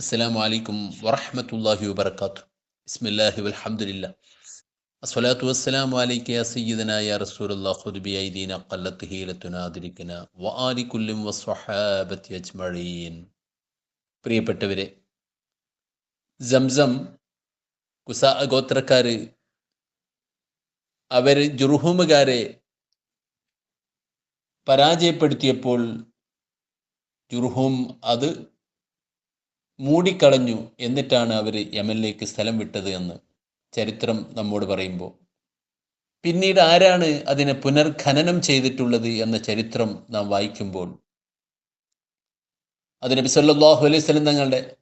അസ്സലാം വലൈക്കും വറഹമത്തല്ലാഹി വബർക്കാത്തു ബിസ്മില്ലാഹി വൽഹംദുലില്ല അസ്വലാത്തു വസ്സലാം വലൈക്ക് അസീദനായ റസൂലുള്ള ഖുദ്ബിയൈദീന ഖല്ലത്ത് ഹീലത്തുനാദിരിക്കന വആലിക്കുല്ലും വസ്വഹാബത്തി അജ്മഴീൻ പ്രിയപ്പെട്ടവരെ സംസം കുസ ഗോത്രക്കാർ അവർ ജുർഹൂമുകാരെ പരാജയപ്പെടുത്തിയപ്പോൾ ജുർഹൂം അത് മൂടിക്കളഞ്ഞു എന്നിട്ടാണ് അവർ യമനിലേക്ക് സ്ഥലം വിട്ടത് എന്ന് ചരിത്രം നമ്മോട് പറയുമ്പോൾ പിന്നീട് ആരാണ് അതിനെ പുനർഖനനം ചെയ്തിട്ടുള്ളത് എന്ന ചരിത്രം നാം വായിക്കുമ്പോൾ അത് നബി അലൈഹി സ്വലം തങ്ങളുടെ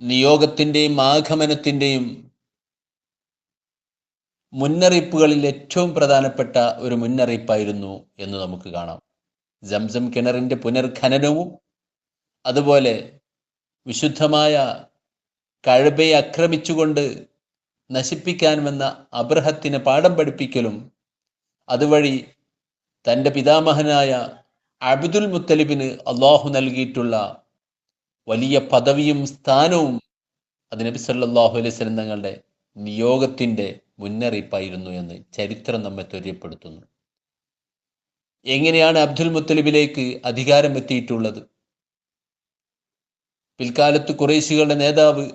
നിയോഗത്തിന്റെയും ആഗമനത്തിന്റെയും മുന്നറിയിപ്പുകളിൽ ഏറ്റവും പ്രധാനപ്പെട്ട ഒരു മുന്നറിയിപ്പായിരുന്നു എന്ന് നമുക്ക് കാണാം. ജംസം കിണറിന്റെ പുനർഖനനവും അതുപോലെ വിശുദ്ധമായ കഴബയെ ആക്രമിച്ചുകൊണ്ട് നശിപ്പിക്കാൻ വന്ന അബ്രഹത്തിന് പാഠം പഠിപ്പിക്കലും അതുവഴി തന്റെ പിതാമഹനായ അബ്ദുൽ മുത്തലിബിന് അള്ളാഹു നൽകിയിട്ടുള്ള വലിയ പദവിയും സ്ഥാനവും അത് നബി സല്ലല്ലാഹു അലൈഹി വസല്ലം തങ്ങളുടെ നിയോഗത്തിന്റെ മുന്നറിയിപ്പായിരുന്നു എന്ന് ചരിത്രം നമ്മെ ത്വര്യപ്പെടുത്തുന്നു. എങ്ങനെയാണ് അബ്ദുൽ മുത്തലിബിലേക്ക് അധികാരം എത്തിയിട്ടുള്ളത് പിൽക്കാലത്ത് കുറേശികളുടെ നേതാവ്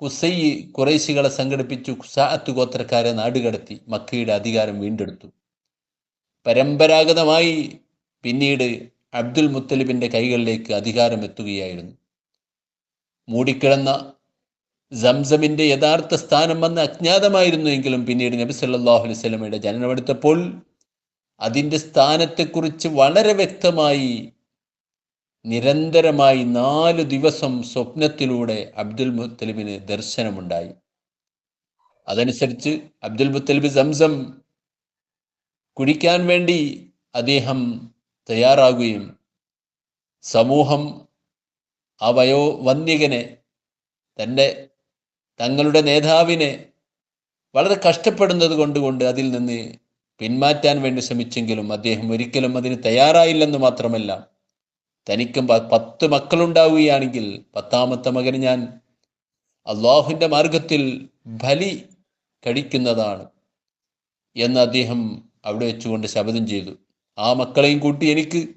കുസൈ കുറേശികളെ സംഘടിപ്പിച്ചു. കുസാഅത്ത് ഗോത്രക്കാരെ നാടുകടത്തി മക്കയുടെ അധികാരം വീണ്ടെടുത്തു. പരമ്പരാഗതമായി പിന്നീട് അബ്ദുൽ മുത്തലിബിന്റെ കൈകളിലേക്ക് അധികാരം എത്തുകയായിരുന്നു. മൂടിക്കിടന്ന സംസമിന്റെ യഥാർത്ഥ സ്ഥാനം വന്ന് അജ്ഞാതമായിരുന്നു എങ്കിലും പിന്നീട് നബി സല്ലല്ലാഹു അലൈഹി വസല്ലമയുടെ ജനനമെടുത്തപ്പോൾ അതിന്റെ സ്ഥാനത്തെക്കുറിച്ച് വളരെ വ്യക്തമായി നിരന്തരമായി നാല് ദിവസം സ്വപ്നത്തിലൂടെ അബ്ദുൽ മുത്തലിബിന് ദർശനമുണ്ടായി. അതനുസരിച്ച് അബ്ദുൽ മുത്തലിബ് സംസം കുടിക്കാൻ വേണ്ടി അദ്ദേഹം തയ്യാറാകുകയും സമൂഹം ആ വയോ വന്യകനെ തന്റെ തങ്ങളുടെ നേതാവിനെ വളരെ കഷ്ടപ്പെടുന്നത് കൊണ്ടുകൊണ്ട് അതിൽ നിന്ന് പിന്മാറ്റാൻ വേണ്ടി ശ്രമിച്ചെങ്കിലും അദ്ദേഹം ഒരിക്കലും അതിന് തയ്യാറായില്ലെന്ന് മാത്രമല്ല തനിക്കും പത്ത് മക്കളുണ്ടാവുകയാണെങ്കിൽ പത്താമത്തെ മകന് ഞാൻ അള്ളാഹുവിന്റെ മാർഗത്തിൽ ബലി കഴിക്കുന്നതാണ് എന്ന് അദ്ദേഹം അവിടെ വെച്ചുകൊണ്ട് ശപഥം ചെയ്തു. ആ മക്കളെയും കൂട്ടി എനിക്ക്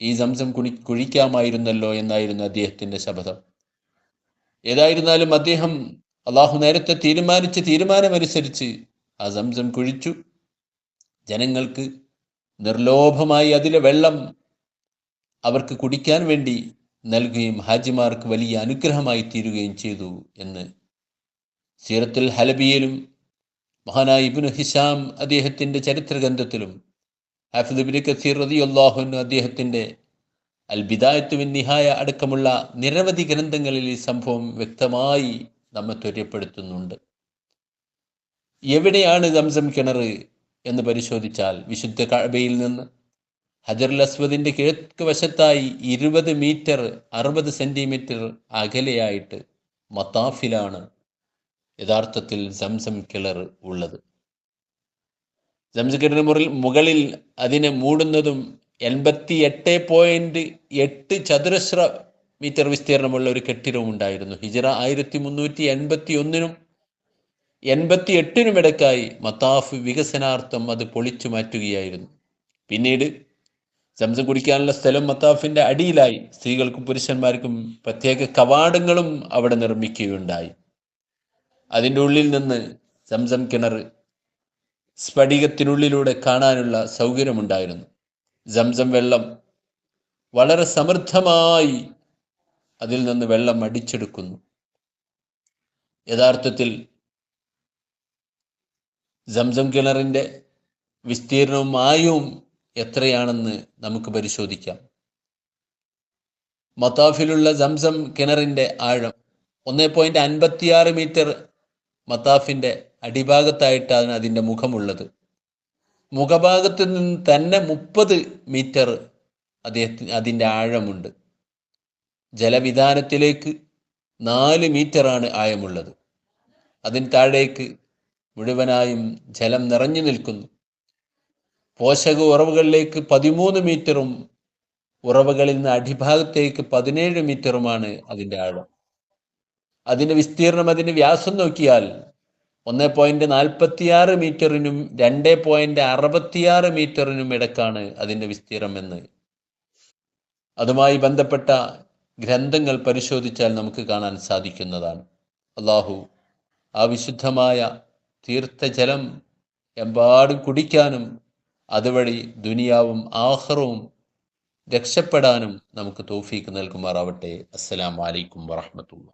ഈ സംസം കുണി കുഴിക്കാമായിരുന്നല്ലോ എന്നായിരുന്നു അദ്ദേഹത്തിന്റെ ശപഥം. ഏതായിരുന്നാലും അദ്ദേഹം അള്ളാഹു നേരത്തെ തീരുമാനിച്ച തീരുമാനമനുസരിച്ച് ആ സംസം കുഴിച്ചു. ജനങ്ങൾക്ക് നിർലോഭമായി അതിലെ വെള്ളം അവർക്ക് കുടിക്കാൻ വേണ്ടി നൽകുകയും ഹാജിമാർക്ക് വലിയ അനുഗ്രഹമായി തീരുകയും ചെയ്തു എന്ന്. സീറത്തുൽ ഹലബിയിലും മഹാനായ ഇബിനു ഹിഷാം അദ്ദേഹത്തിന്റെ ചരിത്രഗ്രന്ഥത്തിലും ഹാഫിദ് ബിൻ കസീർ റതി അള്ളാഹുന് അദ്ദേഹത്തിന്റെ അൽ ബിദായത്തുവിൻ നിഹായ അടക്കമുള്ള നിരവധി ഗ്രന്ഥങ്ങളിൽ ഈ സംഭവം വ്യക്തമായി നമ്മെ ത്വര്യപ്പെടുത്തുന്നുണ്ട് എവിടെയാണ് സംസം കിണർ എന്ന് പരിശോധിച്ചാൽ വിശുദ്ധ കഴബയിൽ നിന്ന് ഹജറുൽ അസ്വദിന്റെ കിഴക്ക് വശത്തായി ഇരുപത് മീറ്റർ അറുപത് സെന്റിമീറ്റർ അകലെയായിട്ട് മത്താഫിലാണ് യഥാർത്ഥത്തിൽ സംസം കിളർ ഉള്ളത്. സംസ്കരണ മുറിൽ മുകളിൽ അതിനെ മൂടുന്നതും എൺപത്തി എട്ട് പോയിന്റ് എട്ട് ചതുരശ്ര മീറ്റർ വിസ്തീർണമുള്ള ഒരു കെട്ടിടവും ഉണ്ടായിരുന്നു. ഹിജറ ആയിരത്തി മുന്നൂറ്റി എൺപത്തി ഒന്നിനും എൺപത്തി എട്ടിനും ഇടയ്ക്കായി മത്താഫ് വികസനാർത്ഥം അത് പൊളിച്ചു മാറ്റുകയായിരുന്നു. പിന്നീട് സംസം കുടിക്കാനുള്ള സ്ഥലം മത്താഫിന്റെ അടിയിലായി. സ്ത്രീകൾക്കും പുരുഷന്മാർക്കും പ്രത്യേക കവാടങ്ങളും അവിടെ നിർമ്മിക്കുകയുണ്ടായി. അതിന്റെ ഉള്ളിൽ നിന്ന് സംസം കിണർ സ്ഫടികത്തിനുള്ളിലൂടെ കാണാനുള്ള സൗകര്യമുണ്ടായിരുന്നു. സംസം വെള്ളം വളരെ സമൃദ്ധമായി അതിൽ നിന്ന് വെള്ളം അടിച്ചെടുക്കുന്നു. യഥാർത്ഥത്തിൽ സംസം കിണറിന്റെ വിസ്തീർണവും ആയവും എത്രയാണെന്ന് നമുക്ക് പരിശോധിക്കാം. മത്താഫിലുള്ള ജംസം കിണറിന്റെ ആഴം ഒന്നേ പോയിന്റ് അൻപത്തിയാറ് മീറ്റർ മത്താഫിന്റെ അടിഭാഗത്തായിട്ടാണ് അതിന്റെ മുഖമുള്ളത്. മുഖഭാഗത്ത് നിന്ന് തന്നെ മുപ്പത് മീറ്റർ അദ്ദേഹത്തിന് അതിന്റെ ആഴമുണ്ട്. ജലവിധാനത്തിലേക്ക് നാല് മീറ്ററാണ് ആയമുള്ളത്. അതിന് താഴേക്ക് മുഴുവനായും ജലം നിറഞ്ഞു നിൽക്കുന്നു. പോഷക ഉറവുകളിലേക്ക് പതിമൂന്ന് മീറ്ററും ഉറവകളിൽ നിന്ന് അടിഭാഗത്തേക്ക് പതിനേഴ് മീറ്ററുമാണ് അതിന്റെ ആഴം. അതിന്റെ വിസ്തീർണം അതിന്റെ വ്യാസം നോക്കിയാൽ ഒന്ന് പോയിന്റ് നാൽപ്പത്തിയാറ് മീറ്ററിനും രണ്ട് പോയിന്റ് അറുപത്തിയാറ് മീറ്ററിനും ഇടക്കാണ് അതിന്റെ വിസ്തീർണം എന്ന്. അതുമായി ബന്ധപ്പെട്ട ഗ്രന്ഥങ്ങൾ പരിശോധിച്ചാൽ നമുക്ക് കാണാൻ സാധിക്കുന്നതാണ്. അള്ളാഹു ആ വിശുദ്ധമായ തീർത്ഥജലം എമ്പാടും കുടിക്കാനും അതുവഴി ദുനിയാവും ആഹ്റവും രക്ഷപ്പെടാനും നമുക്ക് തോഫീക്ക് നൽകുമാറാവട്ടെ. അസ്സലാം വലൈക്കും വറഹമത്തുള്ള